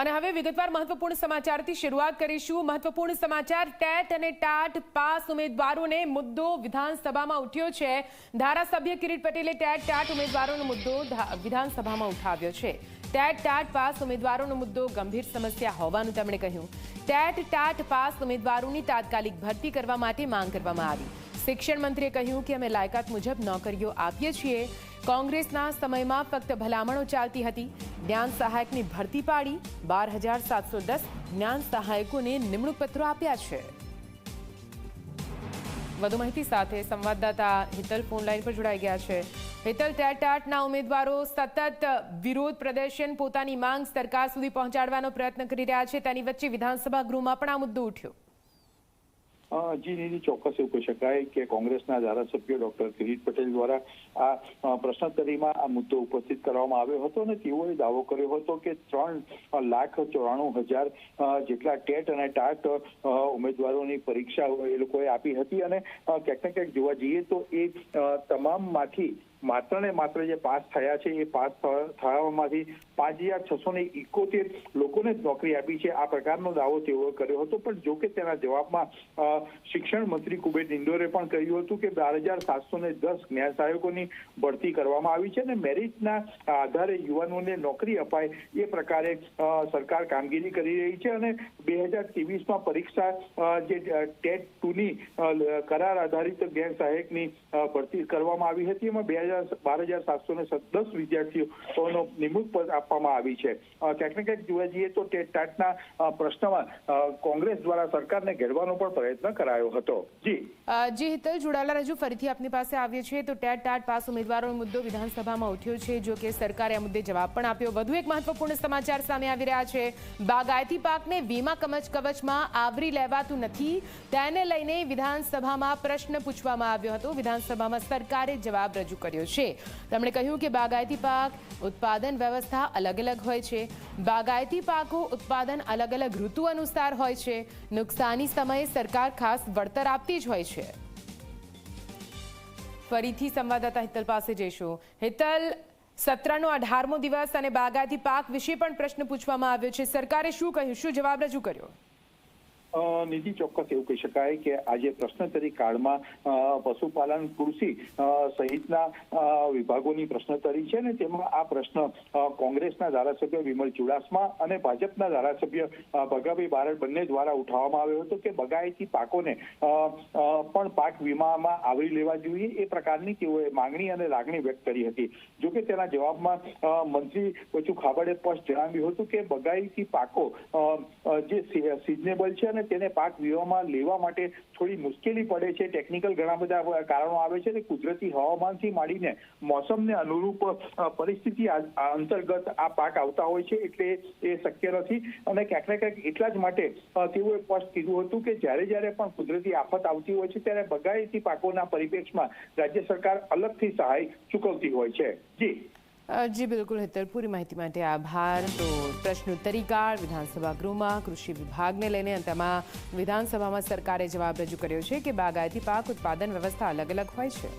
અને હવે વિગતવાર મહત્વપૂર્ણ સમાચારથી શરૂઆત કરીશું. મહત્વપૂર્ણ સમાચાર, ટેટ અને ટાટ પાસ ઉમેદવારોને મુદ્દો વિધાનસભામાં ઉઠ્યો છે. ધારાસભ્ય કિરીટ પટેલે ટેટ, ટાટ ઉમેદવારોનો મુદ્દો વિધાનસભામાં ઉઠાવ્યો છે. ટેટ, ટાટ પાસ ઉમેદવારોનો મુદ્દો ગંભીર સમસ્યા હોવાનું તેમણે કહ્યું. ટેટ, ટાટ પાસ ઉમેદવારોની તાત્કાલિક ભરતી કરવા માટે માંગ કરવામાં આવી. શિક્ષણ મંત્રીએ કહ્યું કે અમે લાયકાત મુજબ નોકરીઓ આપીએ છીએ. કોંગ્રેસના સમયમાં ફક્ત ભલામણો ચાલતી હતી. જ્ઞાન સહાયકની ભરતી પાડી બાર હજાર સાતસો દસ જ્ઞાન સહાયકોને નિમણૂક પત્રો આપ્યા છે. વધુ માહિતી સાથે સંવાદદાતા હિતલ ફોન લાઈન પર જોડાઈ ગયા છે. હિતલ ટેટાટના ઉમેદવારો સતત વિરોધ પ્રદર્શન, પોતાની માંગ સરકાર સુધી પહોંચાડવાનો પ્રયત્ન કરી રહ્યા છે. તેની વચ્ચે વિધાનસભા ગૃહમાં પણ આ મુદ્દો ઉઠ્યો. જી નિધિ ચોક્કસ એવું કહી શકાય કે કોંગ્રેસના ધારાસભ્ય ડોક્ટર કિરીટ પટેલ દ્વારા આ પ્રશ્નોત્તરીમાં આ મુદ્દો ઉપસ્થિત કરવામાં આવ્યો હતો અને તેઓએ દાવો કર્યો હતો કે ત્રણ લાખ ચોરાણું હજાર જેટલા ટેટ અને ટાટ ઉમેદવારોની પરીક્ષા એ લોકોએ આપી હતી અને ક્યાંક ને ક્યાંક જોવા જઈએ તો એ તમામમાંથી માત્ર ને માત્ર જે પાસ થયા છે, એ પાસ થવામાંથી પાંચ હજાર છસો ને ઇકોતેર લોકોને જ નોકરી આપી છે. આ પ્રકારનો દાવો તેઓએ કર્યો હતો. પણ જો કે તેના જવાબમાં શિક્ષણ મંત્રી કુબેર ઇન્દોરે પણ કહ્યું હતું કે બાર હજાર સાતસો ને દસ જ્ઞાન સહાયકોની ભરતી કરવામાં આવી છે અને મેરિટના આધારે યુવાનોને નોકરી અપાય એ પ્રકારે સરકાર કામગીરી કરી રહી છે અને બે હજાર ત્રેવીસમાં પરીક્ષા જે ટેટ ટુની કરાર આધારિત જ્ઞાન ભરતી કરવામાં આવી હતી. એમાં બે હજાર બાર હજાર સાતસો ને દસ વિદ્યાર્થીઓનો નિમણૂક પદ આપવામાં આવી છે. ક્યાંક ને ક્યાંક જોવા જઈએ તો ટેટ ટાટના પ્રશ્નમાં કોંગ્રેસ દ્વારા સરકારને ઘેરવાનો પણ પ્રયત્ન કરાયો હતો. જી. જી, હિતલ જોડાયેલા રજૂ ફરીથી આપની પાસે આવીએ છીએ. તો ટેટ ટાટ પાસ ઉમેદવારોનો મુદ્દો વિધાનસભામાં ઉઠ્યો છે. જો કે સરકારે આ મુદ્દે જવાબ પણ આપ્યો. વધુ એક મહત્વપૂર્ણ સમાચાર સામે આવી રહ્યા છે. બાગાયતી પાકને વીમા કમચ કવચમાં આવરી લેવાતું નથી. તેને લઈને વિધાનસભામાં પ્રશ્ન પૂછવામાં આવ્યો હતો. વિધાનસભામાં સરકારે જવાબ રજૂ કર્યો. છે. તેમણે કહ્યું કે બાગાયતી પાક ઉત્પાદન વ્યવસ્થા અલગ અલગ હોય છે. બાગાયતી પાકો ઉત્પાદન અલગ અલગ ઋતુ અનુસાર હોય છે. નુકસાની સમયે સરકાર ખાસ વળતર આપતી જ હોય છે. ફરીથી સંવાદદાતા હિતલ પાસે જઈશું. હિતલ, સત્રનો અઢારમો દિવસ અને બાગાયતી પાક વિશે પણ પ્રશ્ન પૂછવામાં આવ્યો છે. સરકારે શું કહ્યું? શું જવાબ રજૂ કર્યો? નિધિ ચોક્કસ એવું કહી શકાય કે આજે પ્રશ્નોત્તરી કાળમાં પશુપાલન, કૃષિ સહિતના વિભાગોની પ્રશ્નોત્તરી છે ને તેમાં આ પ્રશ્ન કોંગ્રેસના ધારાસભ્ય વિમલ ચુડાસમા અને ભાજપના ધારાસભ્ય ભગાભાઈ બારડ બંને દ્વારા ઉઠાવવામાં આવ્યો હતો કે બગાયતી પાકોને પણ પાક વીમામાં આવરી લેવા જોઈએ એ પ્રકારની તેઓએ માંગણી અને લાગણી વ્યક્ત કરી હતી. જો કે તેના જવાબમાં મંત્રી બચુ ખાબડે સ્પષ્ટ જણાવ્યું હતું કે બગાયતી પાકો જે સિઝનેબલ છે અને તેને પાક વીમામાં લેવા માટે થોડી મુશ્કેલી પડે છે. ટેકનિકલ ઘણા બધા કારણો આવે છે અને કુદરતી હવામાનથી માંડીને મોસમને અનુરૂપ પરિસ્થિતિ અંતર્ગત આ પાક આવતા હોય છે એટલે એ શક્ય નથી. અને ક્યાંક ને ક્યાંક એટલા જ માટે તેઓએ સ્પષ્ટ કીધું હતું કે જ્યારે જ્યારે પણ કુદરતી આફત આવતી હોય છે ત્યારે બગાયતી પાકોના પરિપ્રેક્ષમાં રાજ્ય સરકાર અલગથી સહાય ચૂકવતી હોય છે. જી. જી, બિલકુલ, હિતલ, પૂરી માહિતી માટે આભાર. તો પ્રશ્નોત્તરી કાળ વિધાનસભા ગૃહમાં કૃષિ વિભાગને લઈને તેમાં વિધાનસભામાં સરકારે જવાબ રજૂ કર્યો છે કે બાગાયતી પાક ઉત્પાદન વ્યવસ્થા અલગ અલગ હોય છે.